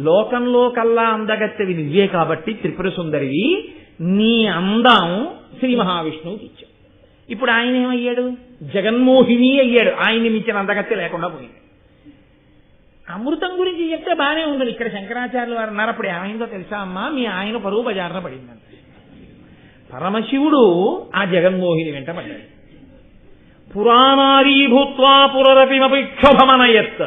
లోకంలో కల్లా అందగత్తెవి నువ్వే కాబట్టి త్రిపుర సుందరివి నీ అందం శ్రీ మహావిష్ణువుకి ఇచ్చావు. ఇప్పుడు ఆయన ఏమయ్యాడు? జగన్మోహిని అయ్యాడు. ఆయన్ని మించిన అందగత్తె లేకుండా పోయింది. అమృతం గురించి చెప్తే బాగానే ఉండదు ఇక్కడ శంకరాచార్యులు వారు అన్నారు అప్పుడు ఏమైందో తెలుసా అమ్మా? మీ ఆయన పరువు బజార్న పడిందంట. పరమశివుడు ఆ జగన్మోహిని వెంట పడ్డాడు. పురాణారీ భూత్వా పురరపిమపి క్షోభమనయత్.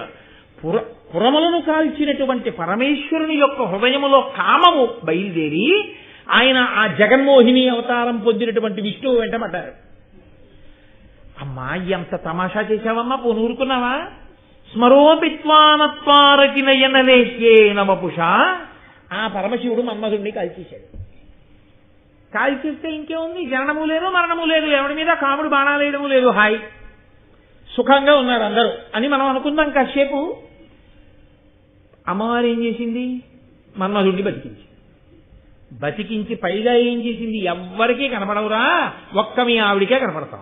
పుర పురములను కాల్చినటువంటి పరమేశ్వరుని యొక్క హృదయములో కామము బయలుదేరి ఆయన ఆ జగన్మోహిని అవతారం పొందినటువంటి విష్ణువు వెంటబడ్డారు. అమ్మా ఎంత తమాషా చేశావమ్మా పోనూరుకున్నావా స్మరోపిత్వానత్వారకి నయనలేహ్యే నమపుష ఆ పరమశివుడు మన్మధుడిని కాల్చేశాడు. కాల్చేస్తే ఇంకేముంది? జననము లేదు మరణము లేదు ఎవడి మీద కాముడు బాణాలేయడము లేదు హాయ్. సుఖంగా ఉన్నారు అందరూ అని మనం అనుకుందాం కాసేపు. అమ్మవారు ఏం చేసింది? మన్మధుడిని బతికించి బతికించి పైగా ఏం చేసింది? ఎవ్వరికీ కనపడవురా. ఒక్క మీ ఆవిడికే కనపడతాం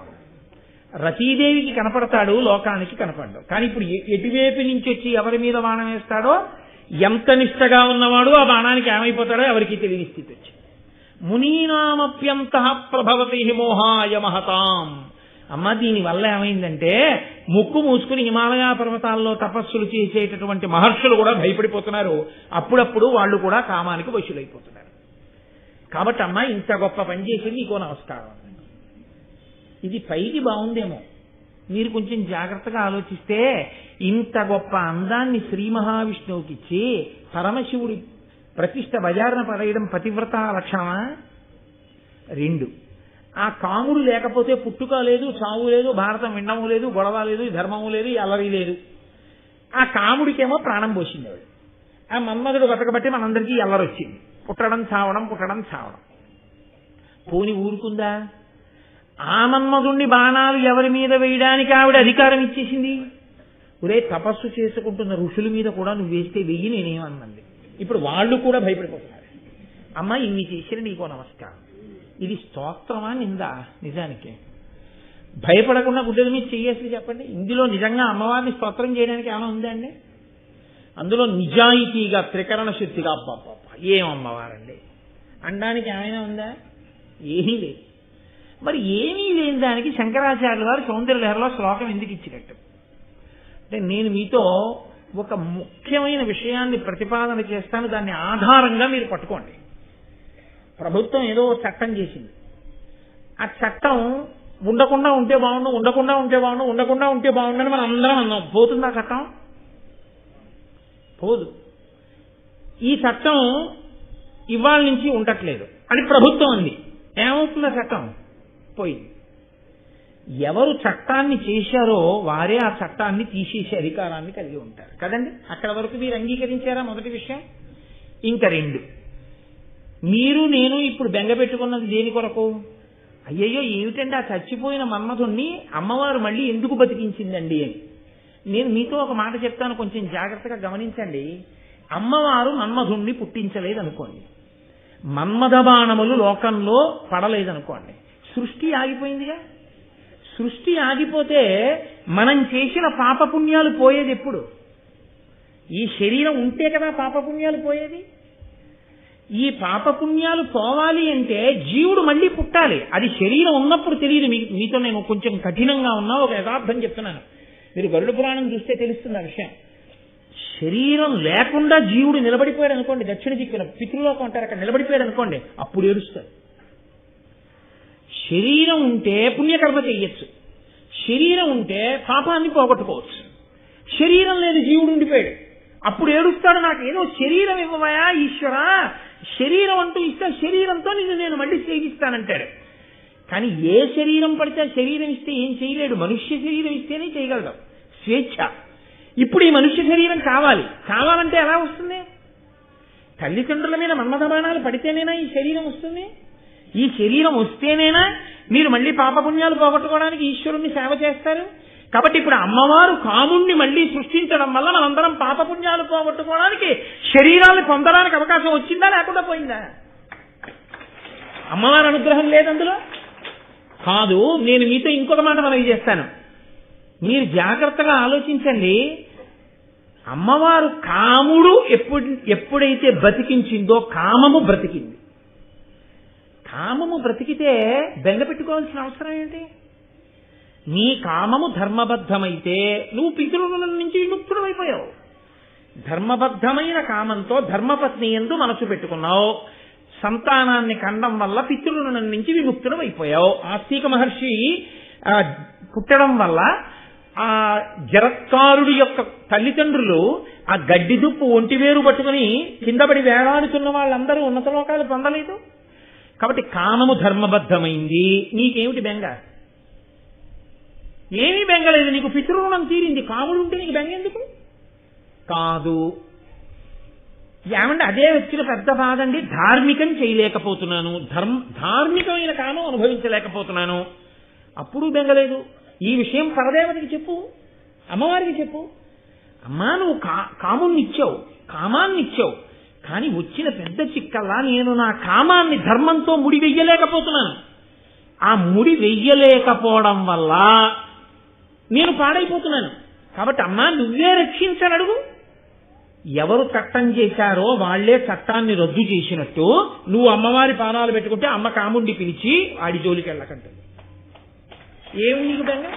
రతీదేవికి కనపడతాడు లోకానికి కనపడ్డాడు కానీ ఇప్పుడు ఎటువైపు నుంచి వచ్చి ఎవరి మీద బాణం వేస్తాడో ఎంత నిష్టగా ఉన్నవాడు ఆ బాణానికి ఏమైపోతాడో ఎవరికి తెలియని స్థితి వచ్చి మునీనామప్యంత ప్రభవతి మోహాయ మహతాం. అమ్మ దీని వల్ల ఏమైందంటే ముక్కు మూసుకుని హిమాలయ పర్వతాల్లో తపస్సులు చేసేటటువంటి మహర్షులు కూడా భయపడిపోతున్నారు. అప్పుడప్పుడు వాళ్ళు కూడా కామానికి వశులైపోతున్నారు. కాబట్టి అమ్మ ఇంత గొప్ప పని చేసింది నీకో నమస్కారం ఇది పైకి బాగుందేమో. మీరు కొంచెం జాగ్రత్తగా ఆలోచిస్తే ఇంత గొప్ప అందాన్ని శ్రీ మహావిష్ణువుకి ఇచ్చి పరమశివుడి ప్రతిష్ట బజారున పడేయడం పతివ్రత లక్షణమా? రెండు. ఆ కాముడు లేకపోతే పుట్టుక లేదు చావు లేదు భారతం విండము లేదు గొడవ లేదు ధర్మము లేదు అలరి అల్లరి లేదు. ఆ కాముడికేమో ప్రాణం పోసింది ఆవిడ ఆ మన్మధుడు బతకబట్టి మనందరికీ ఈ వచ్చింది. పుట్టడం చావడం పుట్టడం చావడం. పోని ఊరుకుందా? ఆ మన్మధుణ్ణి బాణాలు ఎవరి మీద వేయడానికి ఆవిడ అధికారం ఇచ్చేసింది? ఒరే తపస్సు చేసుకుంటున్న ఋషుల మీద కూడా నువ్వు వేస్తే వెయ్యి నేనేమన్నది ఇప్పుడు వాళ్ళు కూడా భయపడిపోతున్నారు. అమ్మ ఇన్ని చేసిన నీకో నమస్కారం. ఇది స్తోత్రమా నిందా నిజానికి. భయపడకుండా గుడ్డల మీద చేయేసి చెప్పండి. ఇందులో నిజంగా అమ్మవారిని స్తోత్రం చేయడానికి ఏమైనా ఉందా అండి అందులో నిజాయితీగా త్రికరణ శుద్ధిగా అబ్బాబ్బా ఏం అమ్మవారండి? అనడానికి ఏమైనా ఉందా? ఏమీ లేదు. మరి ఏమీ లేని దానికి శంకరాచార్యుల వారు సౌందర్యలహరలో శ్లోకం ఎందుకు ఇచ్చినట్టు? అంటే నేను మీతో ఒక ముఖ్యమైన విషయాన్ని ప్రతిపాదన చేస్తాను. దాన్ని ఆధారంగా మీరు పట్టుకోండి. ప్రభుత్వం ఏదో చట్టం చేసింది. ఆ చట్టం ఉండకుండా ఉంటే బాగుండు ఉండకుండా ఉంటే బాగుండు ఉండకుండా ఉంటే బాగుండు అని మనం అందరం అన్నాం. పోతుందా చట్టం? పోదు. ఈ చట్టం ఇవాళ నుంచి ఉండట్లేదు. అని ప్రభుత్వం అంది. ఏమవుతుందా చట్టం? పోయింది. ఎవరు చట్టాన్ని చేశారో వారే ఆ చట్టాన్ని తీసేసే అధికారాన్ని కలిగి ఉంటారు. కదండి? అక్కడ వరకు మీరు అంగీకరించారా మొదటి విషయం? ఇంకా రెండు. మీరు నేను ఇప్పుడు బెంగ పెట్టుకున్నది దేని కొరకు? అయ్యయ్యో ఏమిటండి ఆ చచ్చిపోయిన మన్మధుణ్ణి అమ్మవారు మళ్ళీ ఎందుకు బతికించిందండి అని. నేను మీతో ఒక మాట చెప్తాను కొంచెం జాగ్రత్తగా గమనించండి. అమ్మవారు మన్మధుణ్ణి పుట్టించలేదు అనుకోండి మన్మథ బాణములు లోకంలో పడలేదనుకోండి. సృష్టి ఆగిపోయిందిగా? సృష్టి ఆగిపోతే మనం చేసిన పాపపుణ్యాలు పోయేది ఎప్పుడు? ఈ శరీరం ఉంటే కదా పాపపుణ్యాలు పోయేది? ఈ పాపపుణ్యాలు పోవాలి అంటే జీవుడు మళ్ళీ పుట్టాలి. అది శరీరం ఉన్నప్పుడు తెలియదు మీతో నేను కొంచెం కఠినంగా ఉన్నా ఒక యథార్థం చెప్తున్నాను. మీరు గరుడ పురాణం చూస్తే తెలుస్తుంది ఆ విషయం. శరీరం లేకుండా జీవుడు నిలబడిపోయాడు అనుకోండి దక్షిణ దిక్కున పితృలోకం అంటారు అక్కడ నిలబడిపోయాడు అనుకోండి అప్పుడు ఏడుస్తాడు శరీరం ఉంటే పుణ్యకర్మ చెయ్యొచ్చు శరీరం ఉంటే పాపాన్ని పోగొట్టుకోవచ్చు. శరీరం లేని జీవుడు ఉండిపోయాడు. అప్పుడు ఏడుస్తాడు నాకు ఏదో శరీరం ఇవ్వవయా ఈశ్వరా? శరీరం అంటూ ఇస్తే శరీరంతో నిన్ను నేను మళ్ళీ సేవిస్తానంటాడు కానీ ఏ శరీరం పడితే శరీరం ఇస్తే ఏం చేయలేడు. మనుష్య శరీరం ఇస్తేనే చేయగలడు స్వేచ్ఛ. ఇప్పుడు ఈ మనుష్య శరీరం కావాలి. కావాలంటే ఎలా వస్తుంది? తల్లిదండ్రుల మీద మన్మథ బాణాలు పడితేనేనా ఈ శరీరం వస్తుంది? ఈ శరీరం వస్తేనేనా మీరు మళ్ళీ పాపపుణ్యాలు పోగొట్టుకోవడానికి ఈశ్వరుణ్ణి సేవ చేస్తారు? కాబట్టి ఇప్పుడు అమ్మవారు కాముణ్ణి మళ్ళీ సృష్టించడం వల్ల మనందరం పాపపుణ్యాలు పోగొట్టుకోవడానికి శరీరాన్ని పొందడానికి అవకాశం వచ్చిందా లేకుండా పోయిందా? అమ్మవారి అనుగ్రహం లేదు అందులో? కాదు నేను మీతో ఇంకొక మాట మనవి చేస్తాను. మీరు జాగ్రత్తగా ఆలోచించండి. అమ్మవారు కాముడు ఎప్పుడు ఎప్పుడైతే బతికించిందో కామము బ్రతికింది. కామము బ్రతికితే బెంగ పెట్టుకోవాల్సిన అవసరం ఏంటి? నీ కామము ధర్మబద్ధమైతే నువ్వు పితృల నుంచి విముక్తుడమైపోయావు ధర్మబద్ధమైన కామంతో ధర్మపత్ని ఎందు మనసు పెట్టుకున్నావు. సంతానాన్ని కండం వల్ల పితృల నుంచి విముక్తుడం అయిపోయావు ఆస్తిక మహర్షి పుట్టడం వల్ల ఆ జరత్కారుడి యొక్క తల్లిదండ్రులు ఆ గడ్డి దుప్పు ఒంటి వేరు పట్టుకుని కిందపడి వేలాడుతున్న వాళ్ళందరూ ఉన్నత లోకాలు పొందలేదు. కాబట్టి కామము ధర్మబద్ధమైంది. నీకేమిటి బెంగ? ఏమీ బెంగలేదు నీకు పితృణం తీరింది కాములు ఉంటే నీకు బెంగ ఎందుకు కాదు. ఏమంటే అదే వచ్చిన పెద్ద బాధ అండి ధార్మికం చేయలేకపోతున్నాను ధర్మ ధార్మికమైన కామం అనుభవించలేకపోతున్నాను. అప్పుడు బెంగలేదు. ఈ విషయం పరదేవతకి చెప్పు అమ్మవారికి చెప్పు. అమ్మా నువ్వు కా కాముణ్ణి కామాన్ని ఇచ్చావు కానీ వచ్చిన పెద్ద చిక్కల్లా నేను నా కామాన్ని ధర్మంతో ముడి వెయ్యలేకపోతున్నాను ఆ ముడి వెయ్యలేకపోవడం వల్ల నేను పాడైపోతున్నాను. కాబట్టి అమ్మా నువ్వే రక్షించని అడుగు. ఎవరు చట్టం చేశారో వాళ్ళే చట్టాన్ని రద్దు చేసినట్టు నువ్వు అమ్మవారి పానాలు పెట్టుకుంటే అమ్మ కాముండి పిలిచి ఆడి జోలికి వెళ్ళకంటుంది. ఏముంది విధంగా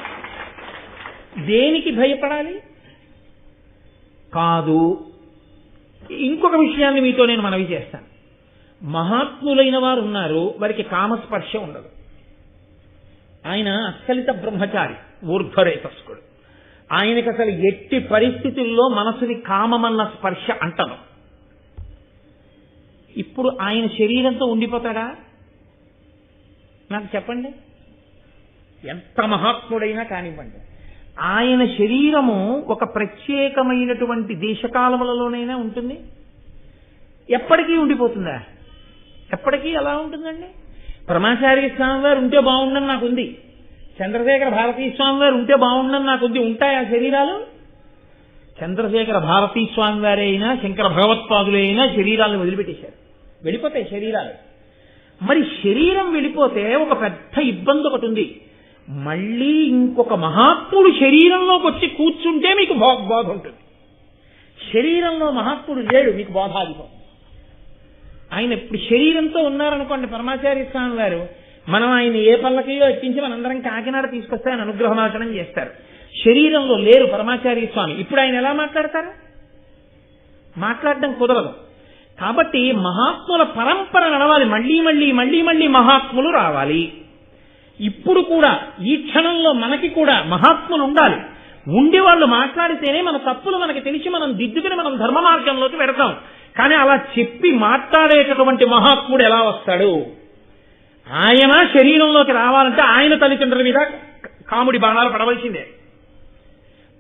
దేనికి భయపడాలి? కాదు ఇంకొక విషయాన్ని మీతో నేను మనవి చేస్తాను. మహాత్ములైన వారు ఉన్నారు వారికి కామస్పర్శ ఉండదు. ఆయన అస్కలిత బ్రహ్మచారి. ఊర్ధ్వరేతస్కుడు. ఆయనకి అసలు ఎట్టి పరిస్థితుల్లో మనసుని కామమన్న స్పర్శ అంటను. ఇప్పుడు ఆయన శరీరంతో ఉండిపోతాడా? నాకు చెప్పండి. ఎంత మహాత్ముడైనా కానివ్వండి. ఆయన శరీరము ఒక ప్రత్యేకమైనటువంటి దేశకాలములలోనైనా ఉంటుంది? ఎప్పటికీ ఉండిపోతుందా? ఎప్పటికీ ఎలా ఉంటుందండి? బ్రహ్మాచార్య స్వామి వారు ఉంటే బాగుండని నాకు ఉంది. చంద్రశేఖర భారతీ స్వామి వారు ఉంటే బాగుండని నాకు ఉంది ఉంటాయి ఆ శరీరాలు? చంద్రశేఖర భారతీ స్వామి వారే అయినా శంకర భగవత్పాదులే అయినా శరీరాలను వదిలిపెట్టేశారు. వెళ్ళిపోతాయి శరీరాలు. మరి శరీరం వెళ్ళిపోతే ఒక పెద్ద ఇబ్బంది ఒకటి ఉంది. మళ్ళీ ఇంకొక మహాత్ముడు శరీరంలోకి వచ్చి కూర్చుంటే మీకు బో బోధ ఉంటుంది. శరీరంలో మహాత్ముడు లేడు మీకు బోధాధిపం ఆయన ఇప్పుడు శరీరంతో ఉన్నారనుకోండి పరమాచార్య స్వామి వారు మనం ఆయన ఏ పల్లకయో ఎక్కించి మనందరం కాకినాడ తీసుకొస్తే ఆయన అనుగ్రహమాచనం చేస్తారు. శరీరంలో లేరు పరమాచార్య స్వామి. ఇప్పుడు ఆయన ఎలా మాట్లాడతారు? మాట్లాడడం కుదరదు. కాబట్టి మహాత్ముల పరంపర నడవాలి. మళ్ళీ మళ్ళీ మళ్ళీ మళ్ళీ మహాత్ములు రావాలి. ఇప్పుడు కూడా ఈ క్షణంలో మనకి కూడా మహాత్ములు ఉండాలి. ఉండి వాళ్ళు మాట్లాడితేనే మన తప్పులు మనకి తెలిసి మనం దిద్దుకుని మనం ధర్మ మార్గంలోకి పెడతాం. కానీ అలా చెప్పి మాట్లాడేటటువంటి మహాత్ముడు ఎలా వస్తాడు? ఆయన శరీరంలోకి రావాలంటే ఆయన తల్లిదండ్రుల మీద కాముడి బాణాలు పడవలసిందే.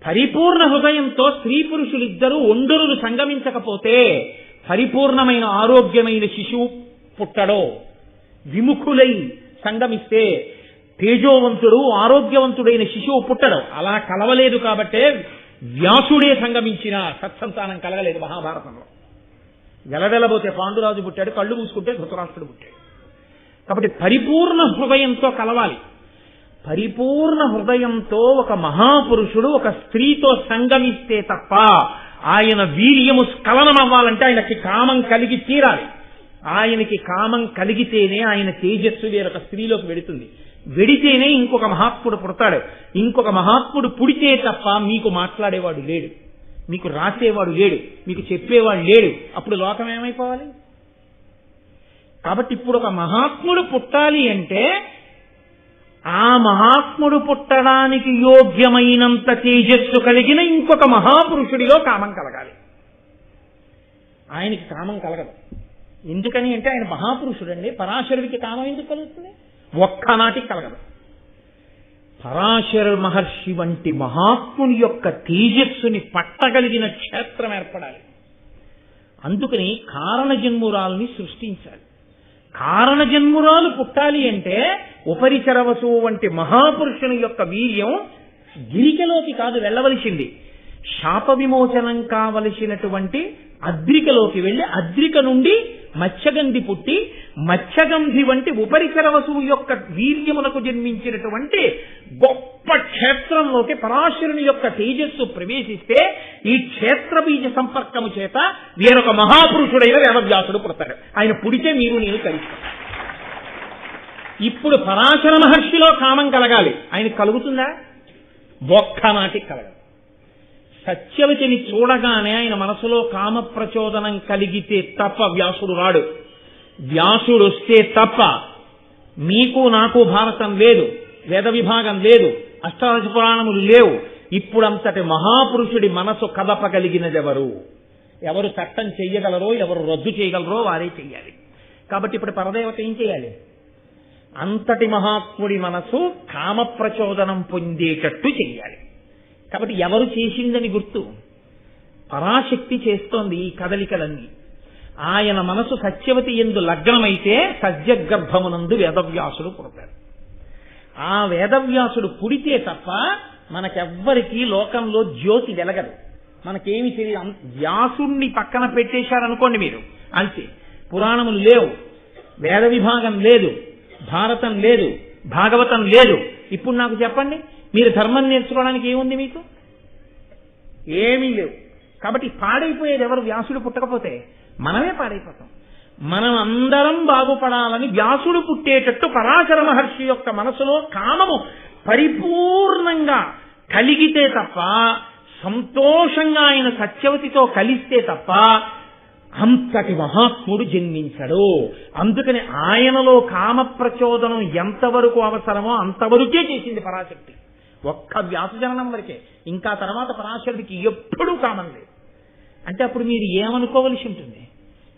పరిపూర్ణ హృదయంతో స్త్రీ పురుషులిద్దరూ ఒండరులు సంగమించకపోతే పరిపూర్ణమైన ఆరోగ్యమైన శిశువు పుట్టడో విముఖులై సంగమిస్తే తేజోవంతుడు ఆరోగ్యవంతుడైన శిశువు పుట్టడు. అలా కలవలేదు కాబట్టే వ్యాసుడే సంగమించిన సత్సంతానం కలగలేదు మహాభారతంలో. వెలవెలబోతే పాండురాజు పుట్టాడు కళ్ళు మూసుకుంటే ధృతరాష్ట్రుడు పుట్టాడు. కాబట్టి పరిపూర్ణ హృదయంతో కలవాలి. పరిపూర్ణ హృదయంతో ఒక మహాపురుషుడు ఒక స్త్రీతో సంగమిస్తే తప్ప ఆయన వీర్యము స్ఖలనం అవ్వాలంటే ఆయనకి కామం కలిగి తీరాలి. ఆయనకి కామం కలిగితేనే ఆయన తేజస్సు వేరొక స్త్రీలోకి వెడుతుంది. వెడితేనే ఇంకొక మహాత్ముడు పుడతాడు. ఇంకొక మహాత్ముడు పుడితే తప్ప మీకు మాట్లాడేవాడు లేడు. మీకు రాసేవాడు లేడు. మీకు చెప్పేవాడు లేడు. అప్పుడు లోకం ఏమైపోవాలి? కాబట్టి ఇప్పుడు ఒక మహాత్ముడు పుట్టాలి అంటే ఆ మహాత్ముడు పుట్టడానికి యోగ్యమైనంత తేజస్సు కలిగిన ఇంకొక మహాపురుషుడిలో కామం కలగాలి. ఆయనకి కామం కలగదు. ఎందుకని అంటే ఆయన మహాపురుషుడండి. పరాశరుడికి కామం ఎందుకు కలుగుతుంది? ఒక్కనాటికి కలగదు. పరాశర మహర్షి వంటి మహాత్ముని యొక్క తేజస్సుని పట్టగలిగిన క్షేత్రం ఏర్పడాలి. అందుకని కారణ జన్మురాల్ని సృష్టించాలి. కారణ జన్మురాలు పుట్టాలి అంటే ఉపరిచరవసు వంటి మహాపురుషుని యొక్క వీర్యం గిరికలోకి కాదు వెళ్ళవలసింది. శాప విమోచనం కావలసినటువంటి అద్రికలోకి వెళ్ళి అద్రిక నుండి మత్స్యగంధి పుట్టి మత్స్యగంధి వంటి ఉపరిచర వసువు యొక్క వీర్యమునకు జన్మించినటువంటి గొప్ప క్షేత్రంలోకి పరాశరుని యొక్క తేజస్సు ప్రవేశిస్తే ఈ క్షేత్ర బీజ సంపర్కము చేత వేరొక మహాపురుషుడైన వేదవ్యాసుడు పుడతాడు. ఆయన పుడితే మీరు నేను కలుస్తాం ఇప్పుడు పరాశర మహర్షిలో కామం కలగాలి. ఆయన కలుగుతుందా? ఒక్కనాటి కలగదు. సత్యవతిని చూడగానే ఆయన మనసులో కామ ప్రచోదనం కలిగితే తప్ప వ్యాసుడు రాడు. వ్యాసుడు వస్తే తప్ప మీకు నాకు భారతం లేదు. వేద విభాగం లేదు. అష్టాదశ పురాణములు లేవు. ఇప్పుడంతటి మహాపురుషుడి మనసు కదపగలిగినదెవరు ఎవరు చట్టం చెయ్యగలరో ఎవరు రద్దు చేయగలరో వారే చెయ్యాలి. కాబట్టి ఇప్పుడు పరదేవత ఏం చేయాలి అంతటి మహాత్ముడి మనసు కామ ప్రచోదనం పొందేటట్టు చెయ్యాలి. కాబట్టి ఎవరు చేసిందని గుర్తు? పరాశక్తి చేస్తోంది ఈ కదలికలన్నీ. ఆయన మనసు సత్యవతి ఎందు లగ్నమైతే సజ్జగర్భమునందు వేదవ్యాసుడు పుడతారు. ఆ వేదవ్యాసుడు పుడితే తప్ప మనకెవ్వరికీ లోకంలో జ్యోతి వెలగదు. మనకేమి తెలియదు. వ్యాసుణ్ణి పక్కన పెట్టేశారనుకోండి మీరు. అంతే. పురాణములు లేవు. వేద విభాగం లేదు. భారతం లేదు. భాగవతం లేదు. ఇప్పుడు నాకు చెప్పండి. మీరు ధర్మం నేర్చుకోవడానికి ఏముంది మీకు? ఏమీ లేవు. కాబట్టి పాడైపోయేది ఎవరు? వ్యాసుడు పుట్టకపోతే మనమే పాడైపోతాం. మనం అందరం బాగుపడాలని వ్యాసుడు పుట్టేటట్టు పరాశర మహర్షి యొక్క మనసులో కామము పరిపూర్ణంగా కలిగితే తప్ప సంతోషంగా ఆయన సత్యవతితో కలిస్తే తప్ప అంతటి మహాత్ముడు జన్మించడు. అందుకని ఆయనలో కామ ప్రచోదనం ఎంతవరకు అవసరమో అంతవరకే చేసింది పరాశక్తి. ఒక్క వ్యాసజననం వరకే. ఇంకా తర్వాత పరాశక్తికి ఎప్పుడూ కామం లేదు. అంటే అప్పుడు మీరు ఏమనుకోవలసి ఉంటుంది?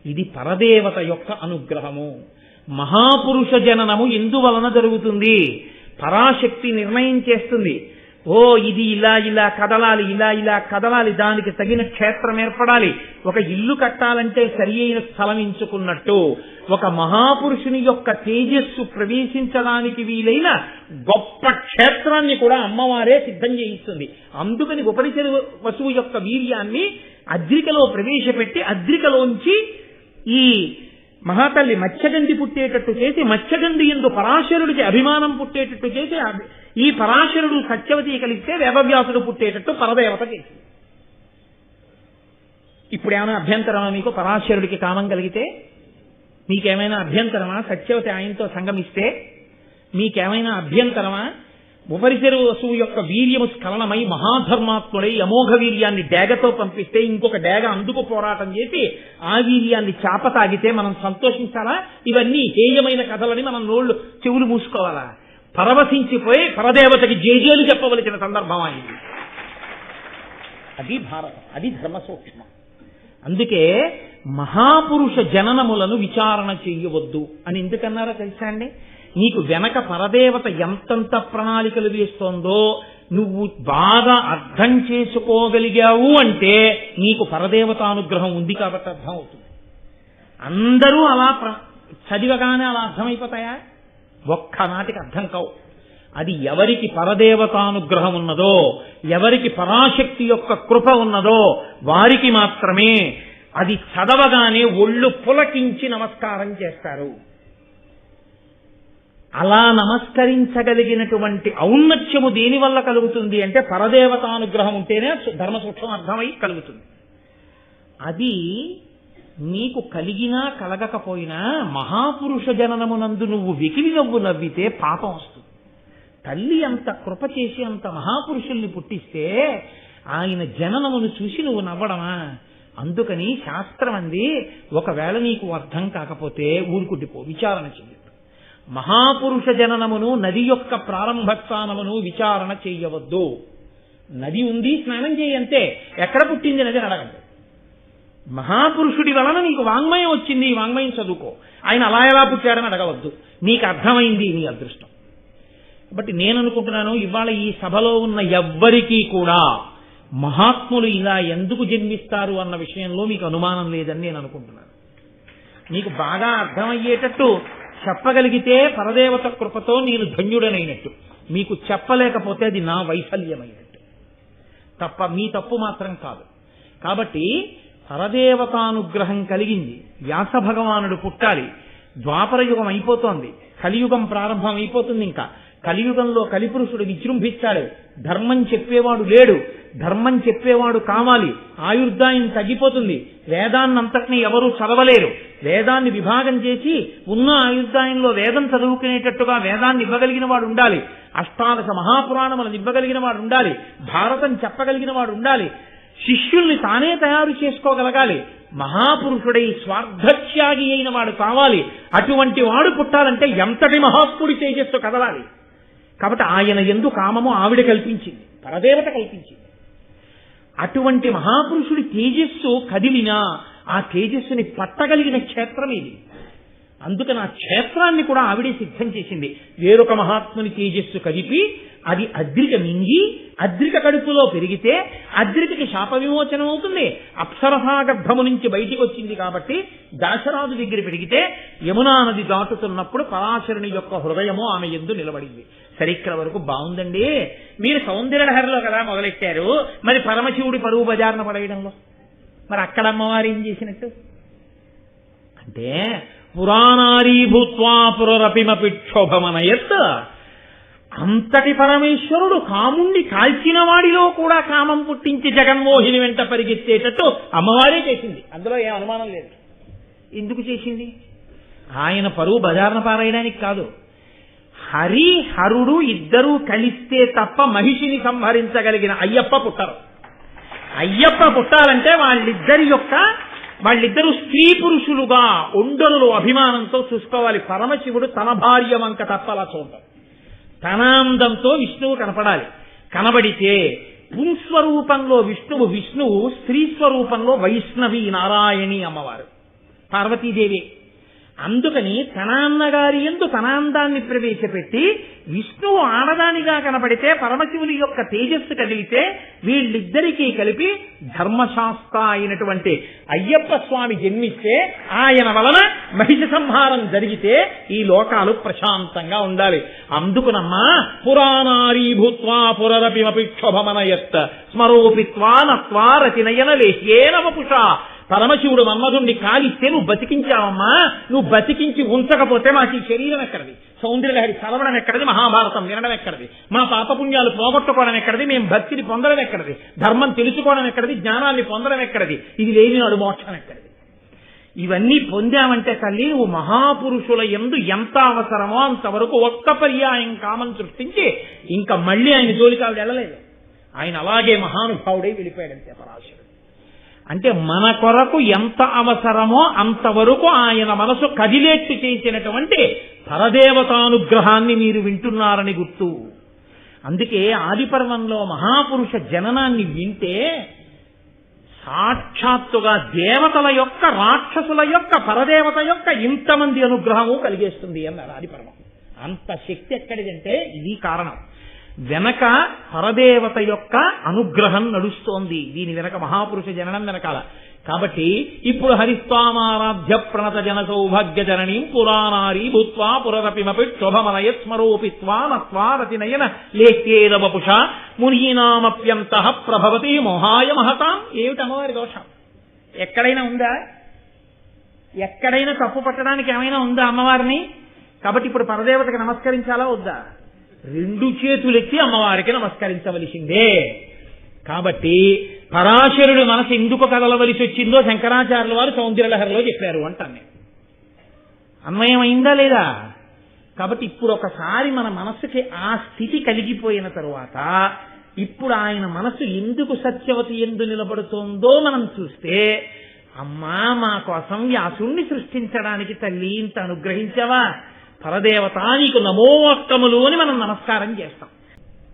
ఇది పరదేవత యొక్క అనుగ్రహము. మహాపురుష జననము ఎందువలన జరుగుతుంది? పరాశక్తి నిర్ణయం చేస్తుంది. ఓ ఇది ఇలా ఇలా కదలాలి ఇలా ఇలా కదలాలి దానికి తగిన క్షేత్రం ఏర్పడాలి. ఒక ఇల్లు కట్టాలంటే సరి అయిన స్థలం ఎంచుకున్నట్టు ఒక మహాపురుషుని యొక్క తేజస్సు ప్రవేశించడానికి వీలైన గొప్ప క్షేత్రాన్ని కూడా అమ్మవారే సిద్ధం చేయిస్తుంది. అందుకని ఉపరిచర వసువు యొక్క వీర్యాన్ని అద్రికలో ప్రవేశపెట్టి అద్రికలోంచి ఈ మహాతల్లి మత్స్యగంధి పుట్టేటట్టు చేసి మత్స్యగంధి ఎందు పరాశరుడికి అభిమానం పుట్టేటట్టు చేసి ఈ పరాశరుడు సత్యవతి కలిస్తే వేదవ్యాసుడు పుట్టేటట్టు పరదేవత చేసి ఇప్పుడు ఏమైనా అభ్యంతరమా మీకు? పరాశరుడికి కామం కలిగితే మీకేమైనా అభ్యంతరమా? సత్యవతి ఆయనతో సంగమిస్తే మీకేమైనా అభ్యంతరమా? ఉపరిచరు వసువు యొక్క వీర్యము స్ఖలనమై మహాధర్మాత్ముడై అమోఘ వీర్యాన్ని డేగతో పంపిస్తే ఇంకొక డేగ అందుకు పోరాటం చేసి ఆ వీర్యాన్ని చాప తాగితే మనం సంతోషించాలా? ఇవన్నీ హేయమైన కథలని మనం నోళ్ళు చెవులు మూసుకోవాలా? పరవశించిపోయి పరదేవతకి జేజేలు చెప్పవలసిన సందర్భం అయింది. అది భారతం. అది ధర్మ సూక్ష్మం అందుకే మహాపురుష జననములను విచారణ చెయ్యవద్దు అని ఎందుకన్నారో తెలుసా అండి? నీకు వెనక పరదేవత ఎంతంత ప్రణాళికలు వేస్తోందో నువ్వు బాగా అర్థం చేసుకోగలిగావు అంటే నీకు పరదేవతానుగ్రహం ఉంది కాబట్టి అర్థం అవుతుంది. అందరూ అలా చదివగానే అలా అర్థమైపోతాయా? ఒక్కనాటికి అర్థం కావు. అది ఎవరికి పరదేవతానుగ్రహం ఉన్నదో ఎవరికి పరాశక్తి యొక్క కృప ఉన్నదో వారికి మాత్రమే. అది చదవగానే ఒళ్ళు పులకించి నమస్కారం చేస్తారు. అలా నమస్కరించగలిగినటువంటి ఔన్నత్యము దేని వల్ల కలుగుతుంది అంటే పరదేవతానుగ్రహం ఉంటేనే ధర్మ సూక్ష్మం అర్థమై కలుగుతుంది. అది నీకు కలిగినా కలగకపోయినా మహాపురుష జననమునందు నువ్వు వెకిలి నవ్వు నవ్వితే పాపం వస్తుంది. తల్లి అంత కృప చేసి అంత మహాపురుషుల్ని పుట్టిస్తే ఆయన జననమును చూసి నువ్వు నవ్వడమా? అందుకని శాస్త్రం అంది ఒకవేళ నీకు అర్థం కాకపోతే ఊరుకుండిపో విచారణ చెంది మహాపురుష జననమును నది యొక్క ప్రారంభ స్థానమును విచారణ చేయవద్దు. నది ఉంది స్నానం చేయంతే ఎక్కడ పుట్టింది నది అడగండి మహాపురుషుడి వలన నీకు వాంగ్మయం వచ్చింది వాంగ్మయం చదువుకో. ఆయన అలా ఎలా పుట్టాడని అడగవద్దు. నీకు అర్థమైంది నీ అదృష్టం. కాబట్టి నేను అనుకుంటున్నాను ఇవాళ ఈ సభలో ఉన్న ఎవ్వరికీ కూడా మహాత్ములు ఇలా ఎందుకు జన్మిస్తారు అన్న విషయంలో మీకు అనుమానం లేదని నేను అనుకుంటున్నాను. మీకు బాగా అర్థమయ్యేటట్టు చెప్పగలిగితే పరదేవత కృపతో నేను ధన్యుడనైనట్టు. మీకు చెప్పలేకపోతే అది నా వైఫల్యమైనట్టు. తప్ప మీ తప్పు మాత్రం కాదు. కాబట్టి పరదేవతానుగ్రహం కలిగింది. వ్యాస భగవానుడు పుట్టాలి. ద్వాపర యుగం అయిపోతోంది. కలియుగం ప్రారంభం అయిపోతుంది ఇంకా. కలియుగంలో కలిపురుషుడు విజృంభించాలి ధర్మం చెప్పేవాడు లేడు. ధర్మం చెప్పేవాడు కావాలి. ఆయుర్దాయం తగ్గిపోతుంది. వేదాన్నంతటిని ఎవరూ చదవలేరు. వేదాన్ని విభాగం చేసి ఉన్న ఆయుర్దాయంలో వేదం చదువుకునేటట్టుగా వేదాన్ని ఇవ్వగలిగిన వాడు ఉండాలి. అష్టాదశ మహాపురాణములను ఇవ్వగలిగిన వాడు ఉండాలి. భారతం చెప్పగలిగిన వాడు ఉండాలి. శిష్యుల్ని తానే తయారు చేసుకోగలగాలి. మహాపురుషుడై స్వార్థత్యాగి అయిన వాడు కావాలి. అటువంటి వాడు పుట్టాలంటే ఎంతటి మహాత్ముడి తేజస్సు కదలాలి? కాబట్టి ఆయన ఎందు కామము ఆవిడ కల్పించింది పరదేవత కల్పించింది. అటువంటి మహాపురుషుడి తేజస్సు కదిలినా ఆ తేజస్సుని పట్టగలిగిన క్షేత్రం ఇది. అందుకని ఆ క్షేత్రాన్ని కూడా ఆవిడే సిద్ధం చేసింది. వేరొక మహాత్ముని తేజస్సు కదిపి అది అద్రిక మింగి అద్రిక కడుపులో పెరిగితే అద్రికకి శాప విమోచనం అవుతుంది. అప్సరసా గర్భము నుంచి బయటికి వచ్చింది కాబట్టి దాశరాజు దగ్గర పెరిగితే యమునా నది దాటుతున్నప్పుడు పరాశరుని యొక్క హృదయము ఆమె ఎందు నిలబడింది. సరిక్కడ వరకు బాగుందండి. మీరు సౌందర్యలహరిలో కదా మొదలెట్టారు. మరి పరమశివుడి పరువు బజార్న పడేయడంలో? మరి అక్కడ అమ్మవారు ఏం చేసినట్టు? అంటే పురాణారీభూత్వా పురరపిమపిక్షోభమనయత్ అంతటి పరమేశ్వరుడు కాముణ్ణి కాల్చిన వాడిలో కూడా కామం పుట్టించి జగన్మోహిని వెంట పరిగెత్తేటట్టు అమ్మవారే చేసింది. అందులో ఏ అనుమానం లేదు. ఎందుకు చేసింది? ఆయన పరువు బజార్న పారేయడానికి కాదు. హరి హరుడు ఇద్దరూ కలిస్తే తప్ప మహిషిని సంహరించగలిగిన అయ్యప్ప పుట్టరు. అయ్యప్ప పుట్టాలంటే వాళ్ళిద్దరి యొక్క వాళ్ళిద్దరూ స్త్రీ పురుషులుగా ఒండరులు అభిమానంతో చూసుకోవాలి. పరమశివుడు తన భార్య వంక తప్పలా చూడటం తనాందంతో విష్ణువు కనపడాలి. కనబడితే పుంస్వరూపంలో విష్ణువు విష్ణువు స్త్రీ స్వరూపంలో వైష్ణవి నారాయణి అమ్మవారు. పార్వతీదేవి అందుకని తనాన్నగారి ఎందు తనాందాన్ని ప్రవేశపెట్టి విష్ణువు ఆడదానిగా కనబడితే పరమశివుని యొక్క తేజస్సు కదిలితే వీళ్ళిద్దరికీ కలిపి ధర్మశాస్త్ర అయినటువంటి అయ్యప్ప స్వామి జన్మిస్తే ఆయన వలన మహిష సంహారం జరిగితే ఈ లోకాలు ప్రశాంతంగా ఉండాలి. అందుకునమ్మా పురాణారీ భూత్వా పురరపిమపి స్మరోపిత్వా నత్వా రతినయన లేహ్యేనవపుష పరమశివుడు మన్మధుణ్ణి కాలిస్తే నువ్వు బతికించావమ్మా. నువ్వు బతికించి ఉంచకపోతే మాకు ఈ శరీరం ఎక్కడిది? సౌందర్యలహరి చదవడం ఎక్కడిది? మహాభారతం వినడం ఎక్కడది? మా పాపపుణ్యాలు పోగొట్టుకోవడం ఎక్కడిది? మేము భక్తిని పొందడం ఎక్కడది? ధర్మం తెలుసుకోవడం ఎక్కడిది? జ్ఞానాన్ని పొందడం ఎక్కడది? ఇది లేని నాడు మోక్షం ఎక్కడిది? ఇవన్నీ పొందామంటే తల్లి నువ్వు మహాపురుషుల ఎందు ఎంత అవసరమో అంతవరకు ఒక్క పర్యాయం కామం సృష్టించి ఇంకా మళ్ళీ ఆయన జోలికి ఆవిడ వెళ్ళలేదు. ఆయన అలాగే మహానుభావుడై వెళ్ళిపోయాడంతే పరాశరుడు. అంటే మన కొరకు ఎంత అవసరమో అంతవరకు ఆయన మనసు కదిలేట్టు చేసినటువంటి పరదేవతానుగ్రహాన్ని మీరు వింటున్నారని గుర్తు. అందుకే ఆదిపర్వంలో మహాపురుష జననాన్ని వింటే సాక్షాత్తుగా దేవతల యొక్క రాక్షసుల యొక్క పరదేవత యొక్క ఇంతమంది అనుగ్రహము కలిగేస్తుంది అన్నారు ఆదిపర్వం. అంత శక్తి ఎక్కడిదంటే ఇది కారణం. వెనక పరదేవత యొక్క అనుగ్రహం నడుస్తోంది. దీని వెనక మహాపురుష జననం వెనకాల. కాబట్టి ఇప్పుడు హరిస్వామారాధ్య ప్రణత జన సౌభాగ్య జననీం పురాణారీ భూత్వా పురరపిమపి క్షోభమనయత్స్మరోపిత్వా నత్వా రతినయన లేఖ్యేద వపుష మునీనామప్యంత ప్రభవతి మోహాయ మహతాం. ఏమిటి అమ్మవారి దోషం? ఎక్కడైనా ఉందా? ఎక్కడైనా తప్పు పట్టడానికి ఏమైనా ఉందా అమ్మవారిని? కాబట్టి ఇప్పుడు పరదేవతకి నమస్కరించాలా వద్దా? రెండు చేతులెత్తి అమ్మవారికి నమస్కరించవలసిందే. కాబట్టి పరాశరుడు మనసు ఎందుకు కదలవలసి వచ్చిందో శంకరాచార్యుల వారు సౌందర్యలహరిలో చెప్పారు అంటాను నేను. అన్వయం అయిందా లేదా? కాబట్టి ఇప్పుడు ఒకసారి మన మనస్సుకి ఆ స్థితి కలిగిపోయిన తరువాత ఇప్పుడు ఆయన మనసు ఎందుకు సత్యవతి ఎందు నిలబడుతోందో మనం చూస్తే అమ్మా మా కోసం వ్యాసుణ్ణి సృష్టించడానికి తల్లి ఇంత అనుగ్రహించావా? పరదేవత నీకు నమోత్తములు అని మనం నమస్కారం చేస్తాం.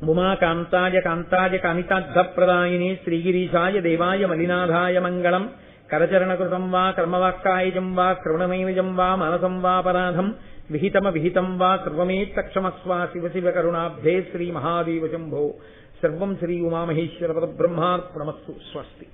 ఉమాకాంతాయ కాంతాయ కామితార్థప్రదాయిని శ్రీగిరీశాయ దేవాయ మలినాథాయ మంగళం. కరచరణకృతం వా కర్మవాక్కాయజం వా శ్రవణమైవజం వా మనసం వా పరాధం విహితమ విహితం వా సర్వమేత్తక్షమస్వా శివ శివ కరుణాబ్ధే శ్రీ మహాదేవ శంభో. సర్వం శ్రీ ఉమామహేశ్వర పద బ్రహ్మార్పణమస్సు స్వస్తి.